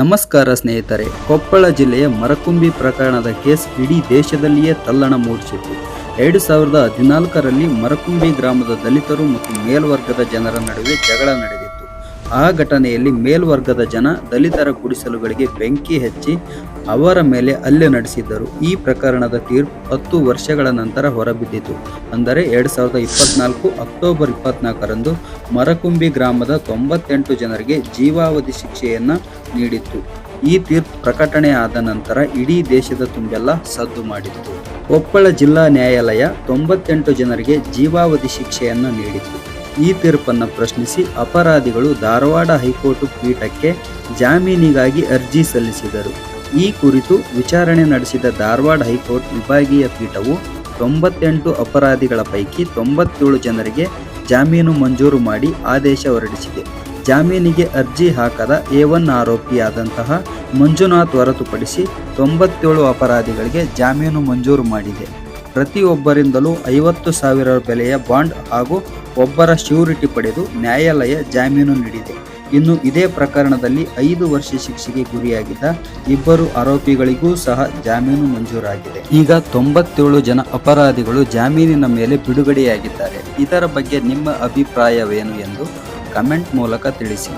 ನಮಸ್ಕಾರ ಸ್ನೇಹಿತರೆ, ಕೊಪ್ಪಳ ಜಿಲ್ಲೆಯ ಮರಕುಂಬಿ ಪ್ರಕರಣದ ಕೇಸ್ ಇಡೀ ದೇಶದಲ್ಲಿಯೇ ತಲ್ಲಣ ಮೂಡಿಸಿತ್ತು. ಎರಡು ಸಾವಿರದ ಹದಿನಾಲ್ಕರಲ್ಲಿ ಮರಕುಂಬಿ ಗ್ರಾಮದ ದಲಿತರು ಮತ್ತು ಮೇಲ್ವರ್ಗದ ಜನರ ನಡುವೆ ಜಗಳ ನಡೆದಿತ್ತು. ಆ ಘಟನೆಯಲ್ಲಿ ಮೇಲ್ವರ್ಗದ ಜನ ದಲಿತರ ಗುಡಿಸಲುಗಳಿಗೆ ಬೆಂಕಿ ಹಚ್ಚಿ ಅವರ ಮೇಲೆ ಹಲ್ಲೆ ನಡೆಸಿದ್ದರು. ಈ ಪ್ರಕರಣದ ತೀರ್ಪು ಹತ್ತು ವರ್ಷಗಳ ನಂತರ ಹೊರಬಿದ್ದಿತು. ಅಂದರೆ ಎರಡು ಸಾವಿರದ ಇಪ್ಪತ್ನಾಲ್ಕು ಅಕ್ಟೋಬರ್ ಇಪ್ಪತ್ನಾಲ್ಕರಂದು ಮರಕುಂಬಿ ಗ್ರಾಮದ ತೊಂಬತ್ತೆಂಟು ಜನರಿಗೆ ಜೀವಾವಧಿ ಶಿಕ್ಷೆಯನ್ನು ನೀಡಿತ್ತು. ಈ ತೀರ್ಪು ಪ್ರಕಟಣೆ ಆದ ನಂತರ ಇಡೀ ದೇಶದ ತುಂಬೆಲ್ಲ ಸದ್ದು ಮಾಡಿತ್ತು. ಕೊಪ್ಪಳ ಜಿಲ್ಲಾ ನ್ಯಾಯಾಲಯ ತೊಂಬತ್ತೆಂಟು ಜನರಿಗೆ ಜೀವಾವಧಿ ಶಿಕ್ಷೆಯನ್ನು ನೀಡಿತ್ತು. ಈ ತೀರ್ಪನ್ನು ಪ್ರಶ್ನಿಸಿ ಅಪರಾಧಿಗಳು ಧಾರವಾಡ ಹೈಕೋರ್ಟ್ ಪೀಠಕ್ಕೆ ಜಾಮೀನಿಗಾಗಿ ಅರ್ಜಿ ಸಲ್ಲಿಸಿದರು. ಈ ಕುರಿತು ವಿಚಾರಣೆ ನಡೆಸಿದ ಧಾರವಾಡ ಹೈಕೋರ್ಟ್ ವಿಭಾಗೀಯ ಪೀಠವು ತೊಂಬತ್ತೆಂಟು ಅಪರಾಧಿಗಳ ಪೈಕಿ ತೊಂಬತ್ತೇಳು ಜನರಿಗೆ ಜಾಮೀನು ಮಂಜೂರು ಮಾಡಿ ಆದೇಶ ಹೊರಡಿಸಿದೆ. ಜಾಮೀನಿಗೆ ಅರ್ಜಿ ಹಾಕದ ಎ ಒನ್ ಆರೋಪಿಯಾದಂತಹ ಮಂಜುನಾಥ್ ಹೊರತುಪಡಿಸಿ ತೊಂಬತ್ತೇಳು ಅಪರಾಧಿಗಳಿಗೆ ಜಾಮೀನು ಮಂಜೂರು ಮಾಡಿದೆ. ಪ್ರತಿಯೊಬ್ಬರಿಂದಲೂ ಐವತ್ತು ಸಾವಿರ ಬೆಲೆಯ ಬಾಂಡ್ ಹಾಗೂ ಒಬ್ಬರ ಶ್ಯೂರಿಟಿ ಪಡೆದು ನ್ಯಾಯಾಲಯ ಜಾಮೀನು ನೀಡಿದೆ. ಇನ್ನು ಇದೇ ಪ್ರಕರಣದಲ್ಲಿ ಐದು ವರ್ಷ ಶಿಕ್ಷೆಗೆ ಗುರಿಯಾಗಿದ್ದ ಇಬ್ಬರು ಆರೋಪಿಗಳಿಗೂ ಸಹ ಜಾಮೀನು ಮಂಜೂರಾಗಿದೆ. ಈಗ ತೊಂಬತ್ತೇಳು ಜನ ಅಪರಾಧಿಗಳು ಜಾಮೀನಿನ ಮೇಲೆ ಬಿಡುಗಡೆಯಾಗಿದ್ದಾರೆ. ಇದರ ಬಗ್ಗೆ ನಿಮ್ಮ ಅಭಿಪ್ರಾಯವೇನು ಎಂದು ಕಮೆಂಟ್ ಮೂಲಕ ತಿಳಿಸಿ.